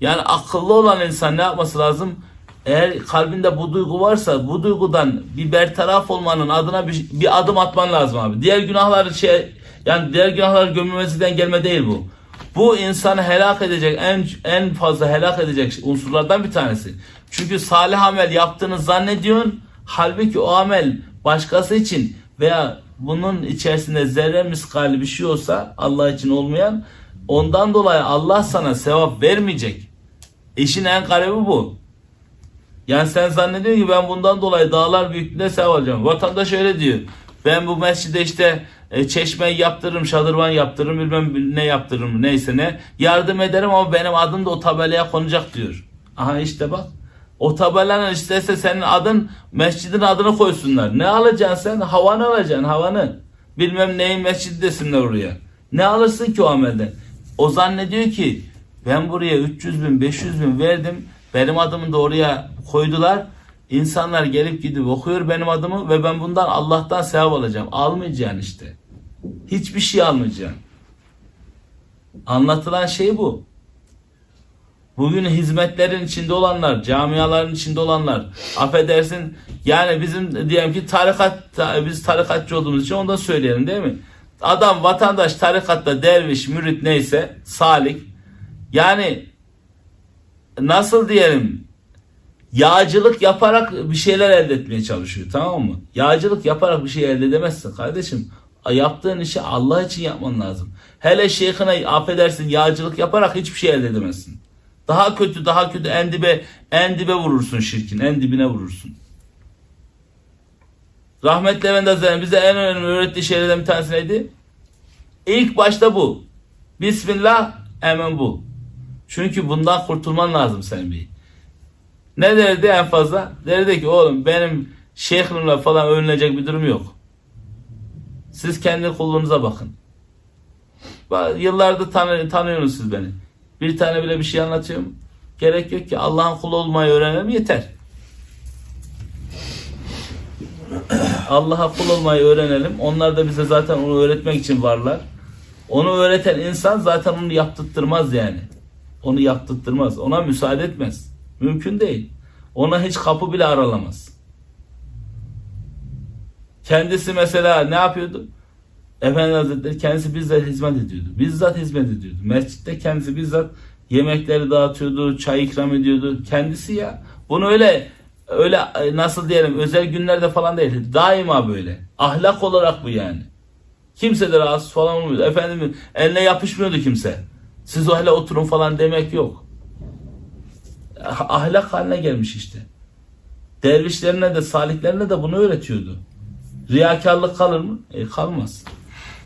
Yani akıllı olan insan ne yapması lazım? Eğer kalbinde bu duygu varsa bu duygudan bir bertaraf olmanın adına bir, bir adım atman lazım abi. Diğer günahlar şey yani diğer günahlar gömülmesinden gelme değil bu. Bu insanı helak edecek en en fazla helak edecek unsurlardan bir tanesi. Çünkü salih amel yaptığını zannediyorsun. Halbuki o amel başkası için veya bunun içerisinde zerre miskali bir şey olsa Allah için olmayan ondan dolayı Allah sana sevap vermeyecek. İşin en garibi bu. Yani sen zannediyorsun ki ben bundan dolayı dağlar büyüklüğünde sevap alacağım. Vatandaş öyle diyor. Ben bu mescide işte e, çeşmeyi yaptırırım, şadırvan yaptırırım, bilmem ne yaptırırım neyse ne. Yardım ederim ama benim adım da o tabelaya konacak diyor. Aha işte bak. O tabelanın istese senin adın mescidin adını koysunlar. Ne alacaksın sen? Havanı alacaksın havanı. Bilmem neyin mescidi desinler oraya. Ne alırsın ki o amelden? O zannediyor ki ben buraya 300 bin 500 bin verdim. Benim adımı da oraya koydular. İnsanlar gelip gidip okuyor benim adımı ve ben bundan Allah'tan sevap alacağım. Almayacaksın işte. Hiçbir şey almayacaksın. Anlatılan şey bu. Bugün hizmetlerin içinde olanlar, camiaların içinde olanlar, affedersin yani bizim diyelim ki tarikat, biz tarikatçı olduğumuz için onu da söyleyelim değil mi? Adam vatandaş tarikatta derviş, mürit neyse, salik. Yani nasıl diyelim yağcılık yaparak bir şeyler elde etmeye çalışıyor tamam mı? Yağcılık yaparak bir şey elde edemezsin kardeşim. Yaptığın işi Allah için yapman lazım. Hele şeyhine affedersin yağcılık yaparak hiçbir şey elde edemezsin. Daha kötü daha kötü en dibe en dibe vurursun şirkin en dibine vurursun. Rahmetli Efendi Hazretleri bize en önemli öğrettiği şeylerden bir tanesi neydi? İlk başta bu. Bismillah hemen bu. Çünkü bundan kurtulman lazım senin bir. Ne derdi en fazla? Derdi ki oğlum benim şeyhimle falan övünecek bir durum yok. Siz kendi kulluğunuza bakın. Bak, Yıllardır tanı, tanıyorsunuz siz beni. Bir tane bile bir şey anlatıyorum. Gerek yok ki Allah'ın kulu olmayı öğrenelim yeter. Allah'a kul olmayı öğrenelim. Onlar da bize zaten onu öğretmek için varlar. Onu öğreten insan zaten onu yaptırtmaz yani. Onu yaptırtmaz. Ona müsaade etmez. Mümkün değil. Ona hiç kapı bile aralamaz. Kendisi mesela ne yapıyordu? Efendi Hazretleri kendisi bizzat hizmet ediyordu. Bizzat hizmet ediyordu. Mescitte kendisi bizzat yemekleri dağıtıyordu, çay ikram ediyordu. Kendisi ya. Bunu öyle öyle e, nasıl diyelim özel günlerde falan değil. Daima böyle. Ahlak olarak bu yani. Kimse de rahatsız falan olmuyordu. Efendim eline yapışmıyordu kimse. Siz öyle oturun falan demek yok. Ahlak haline gelmiş işte. Dervişlerine de saliklerine de bunu öğretiyordu. Riyakarlık kalır mı? E, kalmaz.